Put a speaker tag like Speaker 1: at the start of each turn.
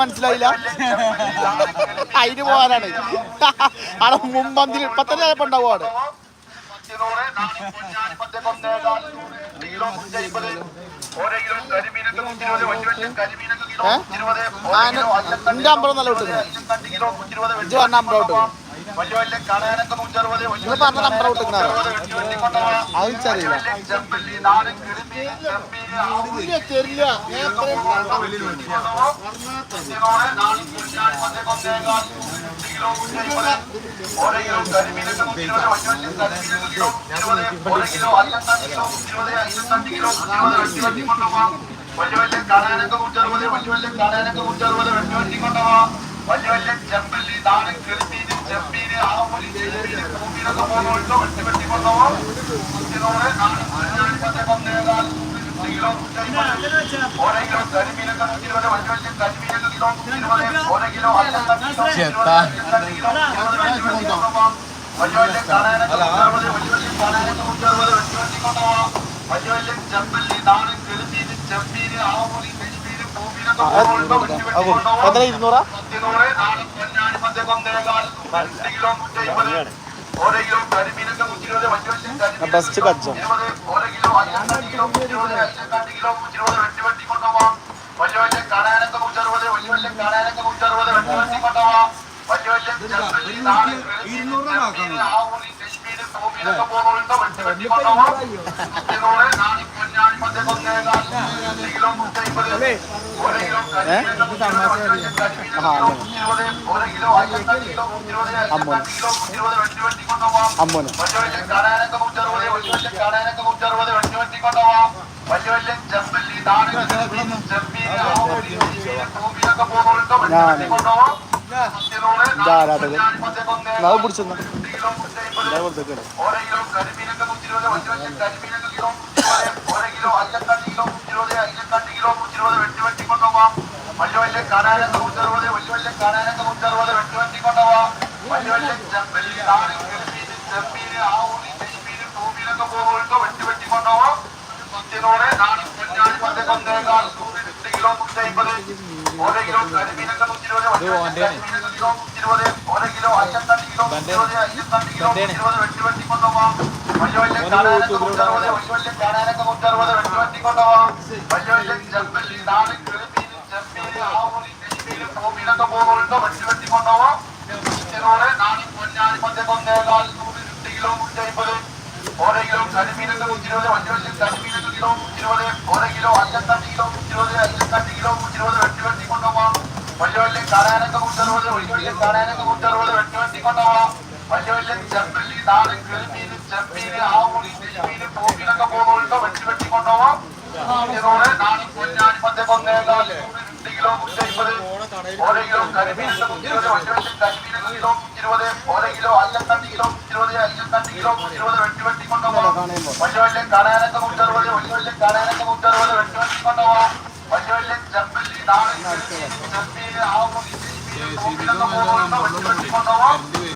Speaker 1: മനസ്സിലായില്ല. അതിന് പോകാനാണ്. അവിടെ മുമ്പന്തിൽ ഇപ്പൊ തന്നെ ചിലപ്പോ ഉണ്ടാവും അവിടെ അമ്പലം നല്ല വിട്ടു ഇത് പറഞ്ഞ അമ്പലം വിട്ടു
Speaker 2: വലിയ വലിയ ചെമ്പല്ലി നാടൻ കിളിമീന് ചെമ്മീന് ആമൂലി കരിമീന് ഭൂമിയിലൊക്കെ പോകുന്നുണ്ടോ വെട്ടി വെട്ടി കൊണ്ടുപോവാ
Speaker 1: എത്ര ഇരുന്നൂറാ
Speaker 2: പത്തിനൂറ് നാടൻ പൊന്നാനി പത്ത് കൊന്നേകാൽ രണ്ട് കിലോ ഓരോ കിലോ കരിമീനൊക്കെ നൂറ്റിരുപത് വലിയ വലിയ കരിമീൻ
Speaker 1: കിലോ കജ്ജം
Speaker 2: ഇരുപത് ഓരോ കിലോ വലിയ വലിയ കാണാനൊക്കെ വലിയ വലിയ കാണാനൊക്കെ നൂറ്ററുപത് വെട്ടി വെട്ടി കൊണ്ടുപോവാം വലിയ വലിയ ചെറുപ്പല്ലി നാടൻ കിളിമീൻ ചെമ്മീൻ ആവൂലി കരിമീൻ ഭൂമിയിലൊക്കെ പോകുന്നുണ്ടോ വെട്ടി വെട്ടി കൊണ്ടുപോവാം പത്തിനൂറ് പൊന്നാനി പത്ത് കൊന്നേകാൽ രണ്ട് കിലോ നൂറ്റമ്പത് ഓരോ കിലോ കരിമീനൊക്കെ വലിയ വലിയ കരിമീനൊക്കെ കിലോ ഓരോ കിലോ അയ്യായിരം കിലോ നൂറ്റിരുപത് അയ്യായിരം കിലോ നൂറ്റിരുപത് വെട്ടി വെട്ടി കൊണ്ടുപോവാം. വലിയ വലിയ കാണാനൊക്കെ നൂറ്ററുപത് വലിയ വലിയ കാണാനൊക്കെ നൂറ്ററുപത് വെട്ടി വെട്ടി കൊണ്ടുപോവാം. വലിയ വലിയ ചെമ്മീൻ ഭൂമിയിലൊക്കെ പോകുന്നുണ്ടോ വെട്ടി വെട്ടി കൊണ്ടുപോവാം. പത്തിനൂറ്
Speaker 1: അത് പിടിച്ചെന്നാ
Speaker 2: കിലോ നൂറ്റമ്പത്
Speaker 1: ഞാൻ കൊടുത്തേക്കാണ്
Speaker 2: ഓരോ കിലോ കരിമീനൊക്കെ നൂറ്റിരുപത് വലിയ വലിയ കരിമീനൊക്കെ കിലോ നൂറ്റിരുപത് ഓരോ കിലോ അയ്യക്കാട്ടി കിലോ നൂറ്റിരുപത് അയ്യക്കാട്ടി കിലോ നൂറ്റിരുപത് വെട്ടി വെട്ടി കൊണ്ടുപോവാം വലിയ വലിയ കാണാനൊക്കെ നൂറ്ററുപത് വലിയ വലിയ കാണാനൊക്കെ നൂറ്ററുപത് വെട്ടി വെട്ടി കൊണ്ടുപോവാം വലിയ വലിയ ചെമ്പല്ലി നാടൻ കിളിമീൻ ചെമ്മീൻ ആവൂലി നെയ്മീൻ ഭൂമിയിലൊക്കെ പോകുന്നുണ്ടോ വെട്ടി വെട്ടി കൊണ്ടുപോവാം പത്തിനൂറ് നാടൻ പൊന്നാനി പത്ത് കൊന്നേകാൽ രണ്ട് കിലോ നൂറ്റമ്പത് ഓരോ കിലോ കരിമീനൊക്കെ നൂറ്റിരുപത് വലിയ വലിയ കരിമീനൊക്കെ കിലോ നൂറ്റിരുപത് ഓരോ കിലോ അയ്യക്കാട്ടി കിലോ നൂറ്റിരുപത് അയ്യക്കാട്ടി കിലോ നൂറ്റിരുപത് വെട്ടി വെട്ടി കൊണ്ടുപോവാം വലിയ വലിയ കാണാനൊക്കെ നൂറ്ററുപത് വലിയ വലിയ കാണാനൊക്കെ നൂറ്ററുപത് വെട്ടി വെട്ടി കൊണ്ടുപോവാം വലിയ വലിയ ചെമ്പല്ലി നാടൻ കിളിമീൻ ചെമ്മീൻ ആവൂലി നെയ്മീൻ ഭൂമിയിലൊക്കെ പോകുന്നുണ്ടോ വെട്ടി വെട്ടി കൊണ്ടുപോവാം പത്തിനൂറ് നാടൻ പൊന്നാനി പത്ത് കൊന്നേകാൽ രണ്ട് കിലോ നൂറ്റമ്പത് ഓരോ കിലോ കരിമീനൊക്കെ നൂറ്റിരുപത് വലിയ വലിയ കരിമീനൊക്കെ കിലോ നൂറ്റിരുപത് ഓരോ കിലോ അയ്യക്കാട്ടി കിലോ നൂറ്റിരുപത് അയ്യക്കാട്ടി കിലോ നൂറ്റിരുപത് വെട്ടി വെട്ടി കൊണ്ടുപോവാം വലിയ വലിയ കാണാനൊക്കെ നൂറ്ററുപത് വലിയ വലിയ കാണാനൊക്കെ നൂറ്ററുപത് വെട്ടി വെട്ടി കൊണ്ടുപോവാം വലിയ വലിയ ചെമ്പല്ലി നാടൻ കിളിമീൻ ചെമ്മീൻ ആവൂലി നെയ്മീൻ ഭൂമിയിലൊക്കെ പോകുന്നുണ്ടോ വെട്ടി വെട്ടി കൊണ്ടുപോവാം ഇരുന്നൂറ് നാടൻ പൊന്നാനി പത്ത് കൊന്നേകാൽ രണ്ട് കിലോ നൂറ്റമ്പത് ഓരോ കിലോ കരിമീനൊക്കെ നൂറ്റിരുപത് വലിയ വലിയ കരിമീനൊക്കെ കിലോ നൂറ്റിരുപത് ഓരോ കിലോ അയ്യക്കാട്ടി കിലോ നൂറ്റിരുപത് അയ്യക്കാട്ടി കിലോ നൂറ്റിരുപത് വെട്ടി വെട്ടി കൊണ്ടുപോവാം വലിയ വലിയ കാണാനൊക്കെ നൂറ്ററുപത് വലിയ വലിയ കാണാനൊക്കെ നൂറ്ററുപത് വെട്ടി വെട്ടി കൊണ്ടുപോവാം വലിയ വലിയ ചെമ്പല്ലി നാടൻ കിളിമീൻ ചെമ്മീൻ ആവൂലി നെയ്മീൻ